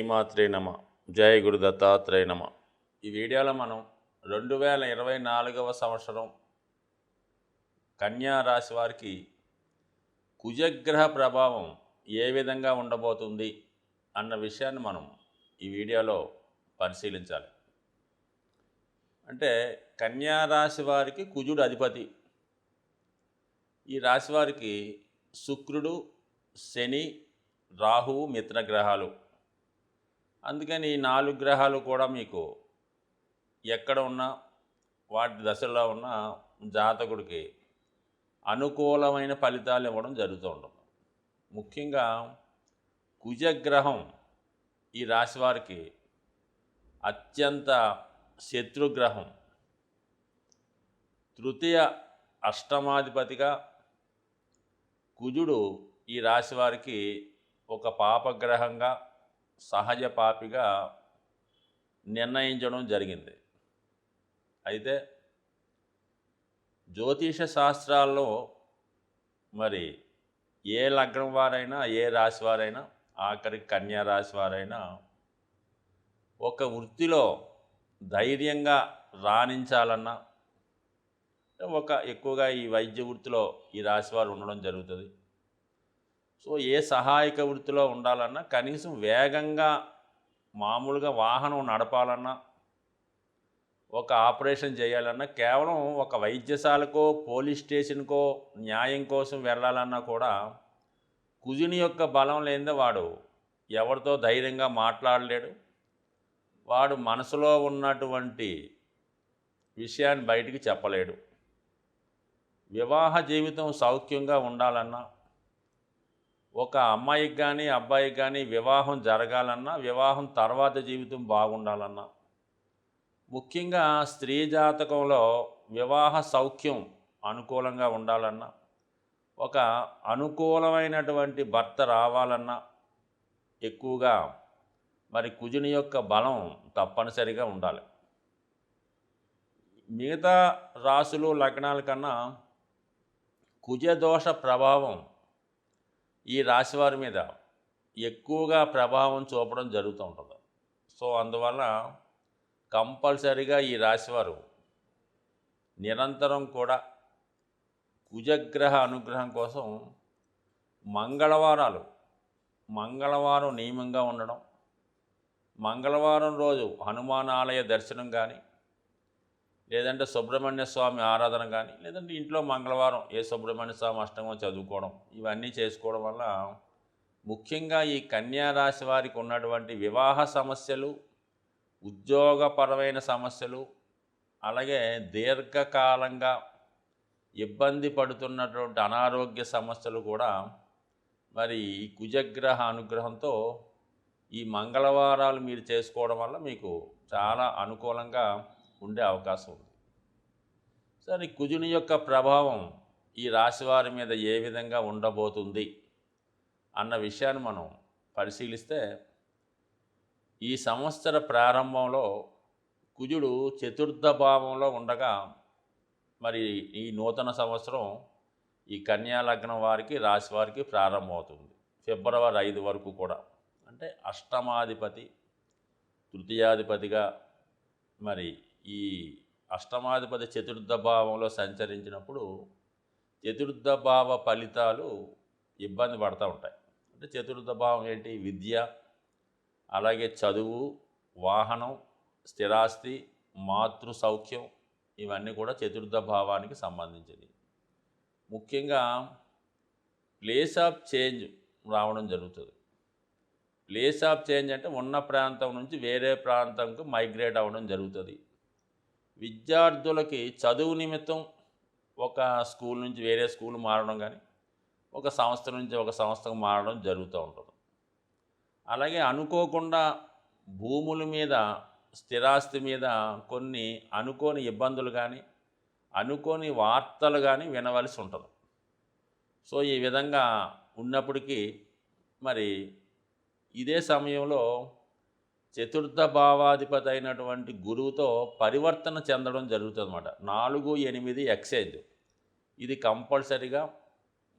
శ్రీమాత్రే నమ. జయ గురు దత్తాత్రేయ నమ. ఈ వీడియోలో మనం రెండు వేల ఇరవై నాలుగవ సంవత్సరం కన్యా రాశి వారికి కుజగ్రహ ప్రభావం ఏ విధంగా ఉండబోతుంది అన్న విషయాన్ని మనం ఈ వీడియోలో పరిశీలించాలి. అంటే కన్యా రాశి వారికి కుజుడు అధిపతి. ఈ రాశి వారికి శుక్రుడు శని రాహువు మిత్రగ్రహాలు. అందుకని ఈ నాలుగు గ్రహాలు కూడా మీకు ఎక్కడ ఉన్నా వాటి దశలో ఉన్న జాతకుడికి అనుకూలమైన ఫలితాలు ఇవ్వడం జరుగుతూ ఉంటుంది. ముఖ్యంగా కుజగ్రహం ఈ రాశి వారికి అత్యంత శత్రుగ్రహం. తృతీయ అష్టమాధిపతిగా కుజుడు ఈ రాశి వారికి ఒక పాపగ్రహంగా సహజ పాపిగా నిర్ణయించడం జరిగింది. అయితే జ్యోతిష శాస్త్రాల్లో మరి ఏ లగ్నం వారైనా ఏ రాశి వారైనా ఆఖరి కన్యా రాశి వారైనా ఒక వృత్తిలో ధైర్యంగా రాణించాలన్నా ఒక ఎక్కువగా ఈ వైద్య వృత్తిలో ఈ రాశి వారు ఉండడం జరుగుతుంది. సో ఏ సహాయక వృత్తిలో ఉండాలన్నా కనీసం వేగంగా మామూలుగా వాహనం నడపాలన్నా ఒక ఆపరేషన్ చేయాలన్నా కేవలం ఒక వైద్యశాలకో పోలీస్ స్టేషన్కో న్యాయం కోసం వెళ్ళాలన్నా కూడా కుజుని యొక్క బలం లేనిదే వాడు ఎవరితో ధైర్యంగా మాట్లాడలేడు. వాడు మనసులో ఉన్నటువంటి విషయాన్ని బయటికి చెప్పలేడు. వివాహ జీవితం సౌఖ్యంగా ఉండాలన్నా ఒక అమ్మాయికి కానీ అబ్బాయికి కానీ వివాహం జరగాలన్నా వివాహం తర్వాత జీవితం బాగుండాలన్నా. ముఖ్యంగా స్త్రీ జాతకంలో వివాహ సౌఖ్యం అనుకూలంగా ఉండాలన్నా ఒక అనుకూలమైనటువంటి భర్త రావాలన్నా ఎక్కువగా మరి కుజుని యొక్క బలం తప్పనిసరిగా ఉండాలి. మిగతా రాసులు లగ్నాల కన్నా కుజదోష ప్రభావం ఈ రాశివారి మీద ఎక్కువగా ప్రభావం చూపడం జరుగుతూ ఉంటుంది. సో అందువల్ల కంపల్సరిగా ఈ రాశివారు నిరంతరం కూడా కుజగ్రహ అనుగ్రహం కోసం మంగళవారాలు మంగళవారం నియమంగా ఉండడం మంగళవారం రోజు హనుమాన్ ఆలయ దర్శనం కానీ లేదంటే సుబ్రహ్మణ్య స్వామి ఆరాధన కానీ లేదంటే ఇంట్లో మంగళవారం ఏ సుబ్రహ్మణ్య స్వామి అష్టమం చదువుకోవడం ఇవన్నీ చేసుకోవడం వల్ల ముఖ్యంగా ఈ కన్యా రాశి వారికి ఉన్నటువంటి వివాహ సమస్యలు ఉద్యోగపరమైన సమస్యలు అలాగే దీర్ఘకాలంగా ఇబ్బంది పడుతున్నటువంటి అనారోగ్య సమస్యలు కూడా మరి ఈ కుజగ్రహ అనుగ్రహంతో ఈ మంగళవారాలు మీరు చేసుకోవడం వల్ల మీకు చాలా అనుకూలంగా ఉండే అవకాశం ఉంది. సరే కుజుని యొక్క ప్రభావం ఈ రాశివారి మీద ఏ విధంగా ఉండబోతుంది అన్న విషయాన్ని మనం పరిశీలిస్తే ఈ సంవత్సర ప్రారంభంలో కుజుడు చతుర్థ భావంలో ఉండగా మరి ఈ నూతన సంవత్సరం ఈ కన్యా లగ్నం వారికి రాశి వారికి ప్రారంభమవుతుంది. ఫిబ్రవరి ఐదు వరకు కూడా. అంటే అష్టమాధిపతి తృతీయాధిపతిగా మరి ఈ అష్టమాధిపతి చతుర్థ భావంలో సంచరించినప్పుడు చతుర్థ భావ ఫలితాలు ఇబ్బంది పడుతూ ఉంటాయి. అంటే చతుర్థ భావం ఏంటి? విద్య అలాగే చదువు వాహనం స్థిరాస్తి మాతృ సౌఖ్యం ఇవన్నీ కూడా చతుర్థ భావానికి సంబంధించినవి. ముఖ్యంగా ప్లేస్ ఆఫ్ చేంజ్ రావడం జరుగుతుంది. ప్లేస్ ఆఫ్ చేంజ్ అంటే ఉన్న ప్రాంతం నుంచి వేరే ప్రాంతంకు మైగ్రేట్ అవ్వడం జరుగుతుంది. విద్యార్థులకి చదువు నిమిత్తం ఒక స్కూల్ నుంచి వేరే స్కూల్ మారడం కానీ ఒక సంస్థ నుంచి ఒక సంస్థకు మారడం జరుగుతూ ఉంటుంది. అలాగే అనుకోకుండా భూముల మీద స్థిరాస్తి మీద కొన్ని అనుకోని ఇబ్బందులు కానీ అనుకోని వార్తలు కానీ వినవలసి ఉంటుంది. సో ఈ విధంగా ఉన్నప్పటికీ మరి ఇదే సమయంలో చతుర్థ భావాధిపతి అయినటువంటి గురువుతో పరివర్తన చెందడం జరుగుతుంది అనమాట నాలుగు ఎనిమిది ఎక్సైజ్. ఇది కంపల్సరిగా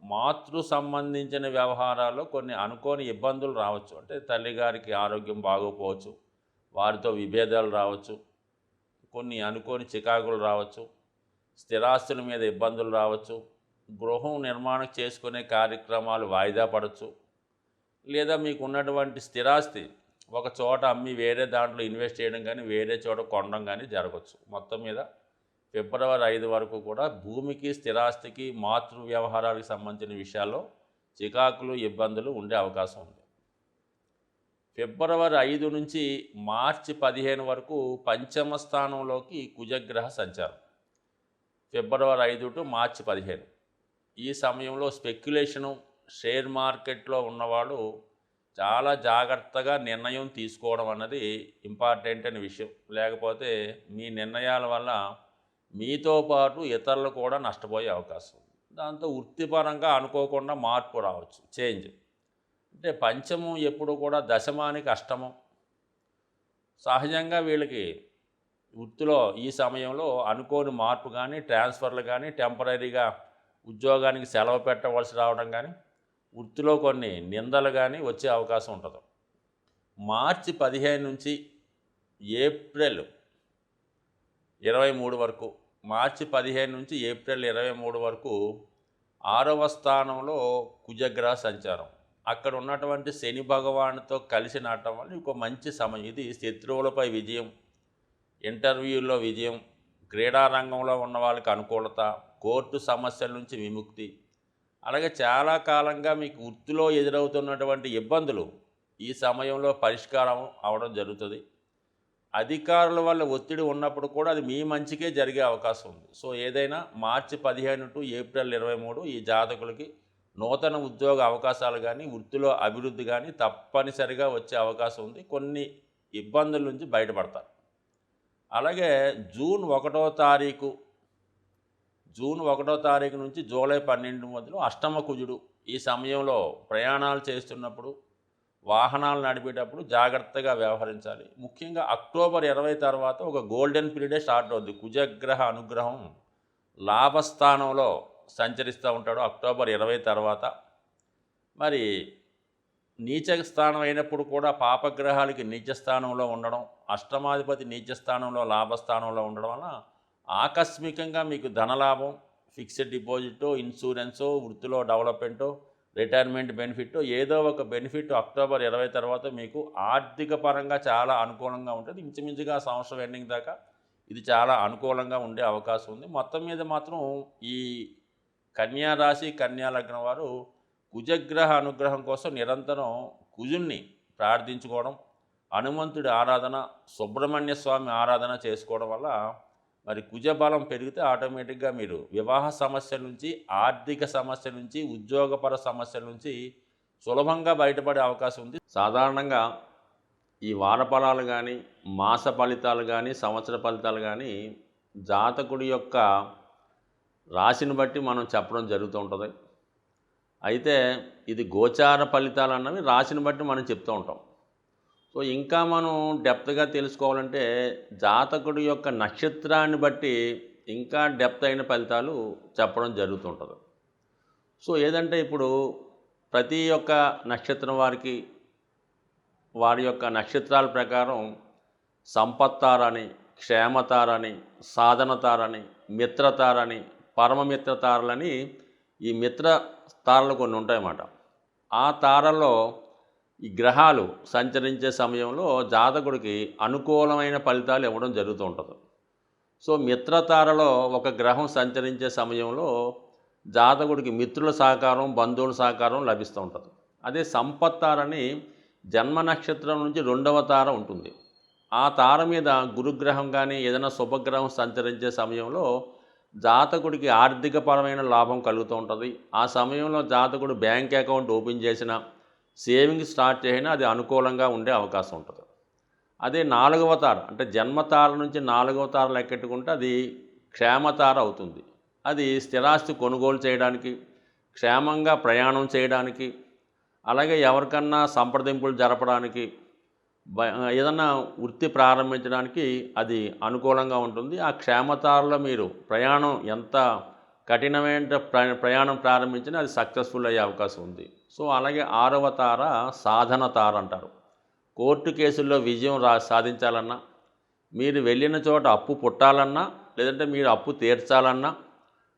మాతృ సంబంధించిన వ్యవహారాల్లో కొన్ని అనుకోని ఇబ్బందులు రావచ్చు. అంటే తల్లిగారికి ఆరోగ్యం బాగోపోవచ్చు వారితో విభేదాలు రావచ్చు కొన్ని అనుకోని చికాకులు రావచ్చు స్థిరాస్తుల మీద ఇబ్బందులు రావచ్చు గృహం నిర్మాణం చేసుకునే కార్యక్రమాలు వాయిదా పడవచ్చు లేదా మీకు ఉన్నటువంటి స్థిరాస్తి ఒక చోట అమ్మి వేరే దాంట్లో ఇన్వెస్ట్ చేయడం కానీ వేరే చోట కొనడం కానీ జరగవచ్చు మొత్తం మీద ఫిబ్రవరి ఐదు వరకు కూడా భూమికి స్థిరాస్తికి మాతృ వ్యవహారాలకు సంబంధించిన విషయాల్లో చికాకులు ఇబ్బందులు ఉండే అవకాశం ఉంది. ఫిబ్రవరి ఐదు నుంచి మార్చి పదిహేను వరకు పంచమ స్థానంలోకి కుజగ్రహ సంచారం. ఫిబ్రవరి ఐదు టు మార్చి పదిహేను. ఈ సమయంలో స్పెక్యులేషను షేర్ మార్కెట్లో ఉన్నవాడు చాలా జాగ్రత్తగా నిర్ణయం తీసుకోవడం అన్నది ఇంపార్టెంట్ అనే విషయం. లేకపోతే మీ నిర్ణయాల వల్ల మీతో పాటు ఇతరులు కూడా నష్టపోయే అవకాశం ఉంది. దాంతో వృత్తిపరంగా అనుకోకుండా మార్పు రావచ్చు చేంజ్. అంటే పంచమం ఎప్పుడు కూడా దశమానికి అష్టమం సహజంగా వీళ్ళకి వృత్తిలో ఈ సమయంలో అనుకోని మార్పు కానీ ట్రాన్స్ఫర్లు కానీ టెంపరీగా ఉద్యోగానికి సెలవు పెట్టవలసి రావడం కానీ వృత్తిలో కొన్ని నిందలు కానీ వచ్చే అవకాశం ఉంటుంది. మార్చి పదిహేను నుంచి ఏప్రిల్ ఇరవై మూడు వరకు మార్చి పదిహేను నుంచి ఏప్రిల్ ఇరవై మూడు వరకు ఆరవ స్థానంలో కుజగ్రహ సంచారం. అక్కడ ఉన్నటువంటి శని భగవానుతో కలిసి నాటడం వల్ల ఇంకో మంచి సమయం. ఇది శత్రువులపై విజయం ఇంటర్వ్యూల్లో విజయం క్రీడా రంగంలో ఉన్న వాళ్ళకి అనుకూలత కోర్టు సమస్యల నుంచి విముక్తి అలాగే చాలా కాలంగా మీకు వృత్తిలో ఎదురవుతున్నటువంటి ఇబ్బందులు ఈ సమయంలో పరిష్కారం అవడం జరుగుతుంది. అధికారుల వల్ల ఒత్తిడి ఉన్నప్పుడు కూడా అది మీ మంచికే జరిగే అవకాశం ఉంది. సో ఏదైనా మార్చి పదిహేను టు ఏప్రిల్ ఇరవై మూడు ఈ జాతకులకి నూతన ఉద్యోగ అవకాశాలు కానీ వృత్తిలో అభివృద్ధి కానీ తప్పనిసరిగా వచ్చే అవకాశం ఉంది. కొన్ని ఇబ్బందుల నుంచి బయటపడతారు. అలాగే జూన్ ఒకటో తారీఖు జూన్ ఒకటో తారీఖు నుంచి జూలై పన్నెండు మధ్యలో అష్టమ కుజుడు ఈ సమయంలో ప్రయాణాలు చేస్తున్నప్పుడు వాహనాలు నడిపేటప్పుడు జాగ్రత్తగా వ్యవహరించాలి. ముఖ్యంగా అక్టోబర్ ఇరవై తర్వాత ఒక గోల్డెన్ పీరియడే స్టార్ట్ అవుద్ది. కుజగ్రహ అనుగ్రహం లాభస్థానంలో సంచరిస్తూ ఉంటాడు అక్టోబర్ ఇరవై తర్వాత. మరి నీచ స్థానం అయినప్పుడు కూడా పాపగ్రహాలకి నీచ స్థానంలో ఉండడం అష్టమాధిపతి నీచ స్థానంలో లాభస్థానంలో ఉండడం వలన ఆకస్మికంగా మీకు ధనలాభం ఫిక్స్డ్ డిపాజిట్ ఇన్సూరెన్సో వృత్తిలో డెవలప్మెంటో రిటైర్మెంట్ బెనిఫిట్ ఏదో ఒక బెనిఫిట్ అక్టోబర్ ఇరవై తర్వాత మీకు ఆర్థిక పరంగా చాలా అనుకూలంగా ఉంటుంది. ఇంచుమించుగా సంవత్సరం ఎండింగ్ దాకా ఇది చాలా అనుకూలంగా ఉండే అవకాశం ఉంది. మొత్తం మీద మాత్రం ఈ కన్యా రాశి కన్యా లగ్నం వారు కుజగ్రహ అనుగ్రహం కోసం నిరంతరం కుజుణ్ణి ప్రార్థించుకోవడం హనుమంతుడి ఆరాధన సుబ్రహ్మణ్య స్వామి ఆరాధన చేసుకోవడం వల్ల మరి కుజబలం పెరిగితే ఆటోమేటిక్గా మీరు వివాహ సమస్యల నుంచి ఆర్థిక సమస్య నుంచి ఉద్యోగపర సమస్యల నుంచి సులభంగా బయటపడే అవకాశం ఉంది. సాధారణంగా ఈ వార ఫలాలు కానీ మాస ఫలితాలు కానీ సంవత్సర ఫలితాలు కానీ జాతకుడి యొక్క రాశిని బట్టి మనం చెప్పడం జరుగుతూ ఉంటుంది. అయితే ఇది గోచార ఫలితాలు అన్నవి రాశిని బట్టి మనం చెప్తూ ఉంటాం. సో ఇంకా మనం డెప్త్గా తెలుసుకోవాలంటే జాతకుడి యొక్క నక్షత్రాన్ని బట్టి ఇంకా డెప్త్ అయిన ఫలితాలు చెప్పడం జరుగుతుంటుంది. సో ఏదంటే ఇప్పుడు ప్రతి ఒక్క నక్షత్రం వారికి వారి యొక్క నక్షత్రాల ప్రకారం సంపత్తారని క్షేమతారని సాధనతారని మిత్రతారని పరమమిత్ర తారలని ఈ మిత్ర తారలు కొన్ని ఉంటాయన్నమాట. ఆ తారల్లో ఈ గ్రహాలు సంచరించే సమయంలో జాతకుడికి అనుకూలమైన ఫలితాలు ఇవ్వడం జరుగుతూ ఉంటుంది. సో మిత్రతారలో ఒక గ్రహం సంచరించే సమయంలో జాతకుడికి మిత్రుల సహకారం బంధువుల సహకారం లభిస్తూ ఉంటుంది. అదే సంపత్తారని జన్మ నక్షత్రం నుంచి రెండవ తార ఉంటుంది. ఆ తార మీద గురుగ్రహం కానీ ఏదైనా శుభగ్రహం సంచరించే సమయంలో జాతకుడికి ఆర్థికపరమైన లాభం కలుగుతూ ఉంటుంది. ఆ సమయంలో జాతకుడు బ్యాంక్ అకౌంట్ ఓపెన్ చేసిన సేవింగ్ స్టార్ట్ చేసినా అది అనుకూలంగా ఉండే అవకాశం ఉంటుంది. అదే నాలుగవ తార అంటే జన్మతార నుంచి నాలుగవ తార లెక్కెట్టుకుంటే అది క్షేమతార అవుతుంది. అది స్థిరాస్తి కొనుగోలు చేయడానికి క్షేమంగా ప్రయాణం చేయడానికి అలాగే ఎవరికన్నా సంప్రదింపులు జరపడానికి ఏదన్నా వృత్తి ప్రారంభించడానికి అది అనుకూలంగా ఉంటుంది. ఆ క్షేమతారలో మీరు ప్రయాణం ఎంత కఠినమైన ప్ర- ప్రయాణం ప్రారంభించినా అది సక్సెస్ఫుల్ అయ్యే అవకాశం ఉంది. సో అలాగే ఆరవ తార సాధన తార అంటారు. కోర్టు కేసుల్లో విజయం రా సాధించాలన్నా మీరు వెళ్ళిన చోట అప్పు పుట్టాలన్నా లేదంటే మీరు అప్పు తీర్చాలన్నా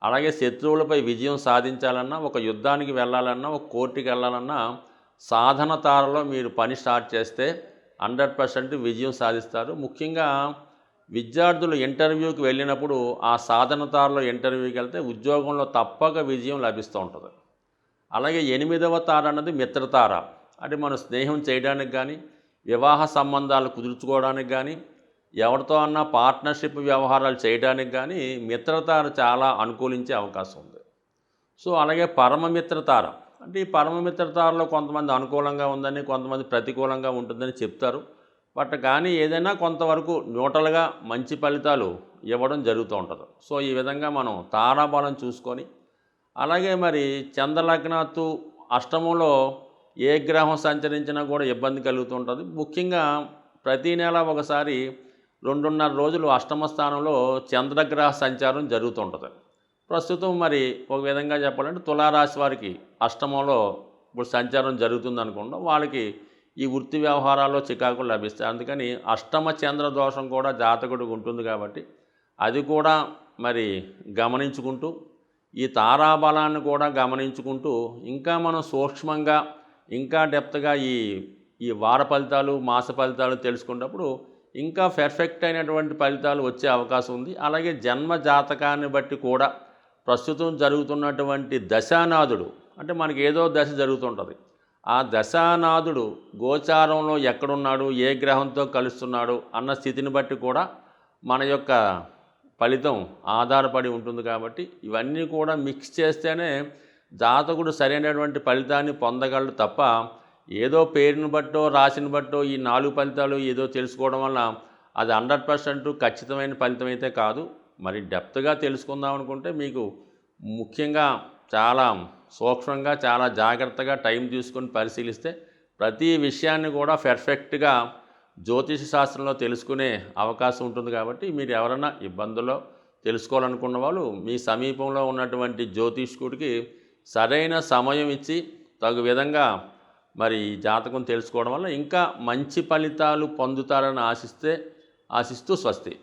అలాగే శత్రువులపై విజయం సాధించాలన్నా ఒక యుద్ధానికి వెళ్ళాలన్నా ఒక కోర్టుకి వెళ్ళాలన్నా సాధన తారలో మీరు పని స్టార్ట్ చేస్తే హండ్రెడ్ పర్సెంట్ విజయం సాధిస్తారు. ముఖ్యంగా విద్యార్థులు ఇంటర్వ్యూకి వెళ్ళినప్పుడు ఆ సాధన తారలో ఇంటర్వ్యూకి వెళ్తే ఉద్యోగంలో తప్పక విజయం లభిస్తూ ఉంటుంది. అలాగే ఎనిమిదవ తార అన్నది మిత్రతార. అంటే మనం స్నేహం చేయడానికి కానీ వివాహ సంబంధాలు కుదుర్చుకోవడానికి కానీ ఎవరితో అన్నా పార్ట్నర్షిప్ వ్యవహారాలు చేయడానికి కానీ మిత్రతార చాలా అనుకూలించే అవకాశం ఉంది. సో అలాగే పరమమిత్రతార అంటే ఈ పరమమిత్రతారలో కొంతమంది అనుకూలంగా ఉందని కొంతమంది ప్రతికూలంగా ఉంటుందని చెప్తారు. బట్ కానీ ఏదైనా కొంతవరకు న్యూట్రల్గా మంచి ఫలితాలు ఇవ్వడం జరుగుతూ ఉంటుంది. సో ఈ విధంగా మనం తారాబలం చూసుకొని అలాగే మరి చంద్రలగ్నాత్తు అష్టమంలో ఏ గ్రహం సంచరించినా కూడా ఇబ్బంది కలుగుతుంటుంది ముఖ్యంగా ప్రతి నెల ఒకసారి రెండున్నర రోజులు అష్టమ స్థానంలో చంద్రగ్రహ సంచారం జరుగుతుంటుంది ప్రస్తుతం మరి ఒక విధంగా చెప్పాలంటే తులారాశి వారికి అష్టమంలో ఇప్పుడు సంచారం జరుగుతుంది అనుకుంటాం వాళ్ళకి ఈ వృత్తి వ్యవహారాల్లో చికాకులు లభిస్తాయి. అందుకని అష్టమ చంద్ర దోషం కూడా జాతకుడికి ఉంటుంది కాబట్టి అది కూడా మరి గమనించుకుంటూ ఈ తారాబలాన్ని కూడా గమనించుకుంటూ ఇంకా మనం సూక్ష్మంగా ఇంకా డెప్త్గా ఈ ఈ వార ఫలితాలు మాస ఫలితాలు తెలుసుకున్నప్పుడు ఇంకా పెర్ఫెక్ట్ అయినటువంటి ఫలితాలు వచ్చే అవకాశం ఉంది. అలాగే జన్మ జాతకాన్ని బట్టి కూడా ప్రస్తుతం జరుగుతున్నటువంటి దశానాథుడు అంటే మనకి ఏదో దశ జరుగుతుంటుంది. ఆ దశానాథుడు గోచారంలో ఎక్కడున్నాడు ఏ గ్రహంతో కలుస్తున్నాడు అన్న స్థితిని బట్టి కూడా మన యొక్క ఫలితం ఆధారపడి ఉంటుంది కాబట్టి ఇవన్నీ కూడా మిక్స్ చేస్తేనే జాతకుడు సరైనటువంటి ఫలితాన్ని పొందగలడు తప్ప ఏదో పేరుని బట్టో రాసిని బట్టో ఈ నాలుగు ఫలితాలు ఏదో తెలుసుకోవడం వల్ల అది హండ్రెడ్ పర్సెంట్ ఖచ్చితమైన ఫలితం అయితే కాదు. మరి డెప్త్గా తెలుసుకుందాం అనుకుంటే మీకు ముఖ్యంగా చాలా సూక్ష్మంగా చాలా జాగ్రత్తగా టైం తీసుకొని పరిశీలిస్తే ప్రతి విషయాన్ని కూడా పెర్ఫెక్ట్గా జ్యోతిష శాస్త్రంలో తెలుసుకునే అవకాశం ఉంటుంది కాబట్టి మీరు ఎవరైనా ఇబ్బందుల్లో తెలుసుకోవాలనుకున్న వాళ్ళు మీ సమీపంలో ఉన్నటువంటి జ్యోతిష్కుడికి సరైన సమయం ఇచ్చి తగు విధంగా మరి జాతకం తెలుసుకోవడం వల్ల ఇంకా మంచి ఫలితాలు పొందుతారని ఆశిస్తే ఆశిస్తూ స్వస్తి.